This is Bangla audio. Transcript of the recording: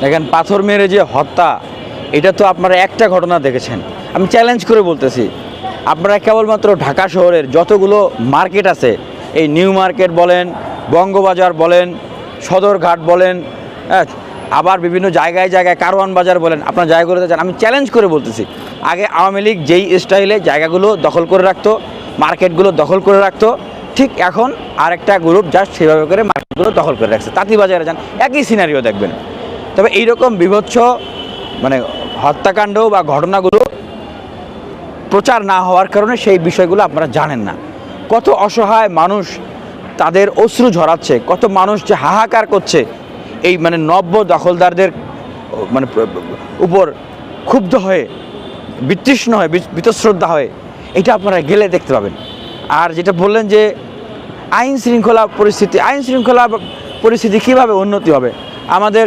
দেখেন, পাথর মেরে যে হত্যা, এটা তো আপনারা একটা ঘটনা দেখেছেন। আমি চ্যালেঞ্জ করে বলতেছি, আপনারা কেবলমাত্র ঢাকা শহরের যতগুলো মার্কেট আছে, এই নিউ মার্কেট বলেন, বঙ্গবাজার বলেন, সদরঘাট বলেন হ্যাঁ আবার বিভিন্ন জায়গায় জায়গায় কারওয়ান বাজার বলেন, আপনার জায়গাগুলোতে যান, আমি চ্যালেঞ্জ করে বলতেছি, আগে আওয়ামী লীগ যেই স্টাইলে জায়গাগুলো দখল করে রাখতো মার্কেটগুলো দখল করে রাখতো, ঠিক এখন আরেকটা গ্রুপ জাস্ট সেভাবে করে মার্কেটগুলো দখল করে রাখছে। তাঁতিবাজারে যান, একই সিনারিও দেখবেন। তবে এইরকম বিভৎস মানে হত্যাকাণ্ড বা ঘটনাগুলো প্রচার না হওয়ার কারণে সেই বিষয়গুলো আপনারা জানেন না। কত অসহায় মানুষ তাদের অশ্রু ঝরাচ্ছে, কত মানুষ যে হাহাকার করছে, এই মানে নব্য দখলদারদের মানে উপর ক্ষুব্ধ হয়ে, বিতৃষ্ণ হয়ে বিতশ্রদ্ধা হয়ে, এটা আপনারা গেলে দেখতে পাবেন। আর যেটা বললেন যে আইন শৃঙ্খলা পরিস্থিতি, আইন শৃঙ্খলা পরিস্থিতি কীভাবে উন্নতি হবে, আমাদের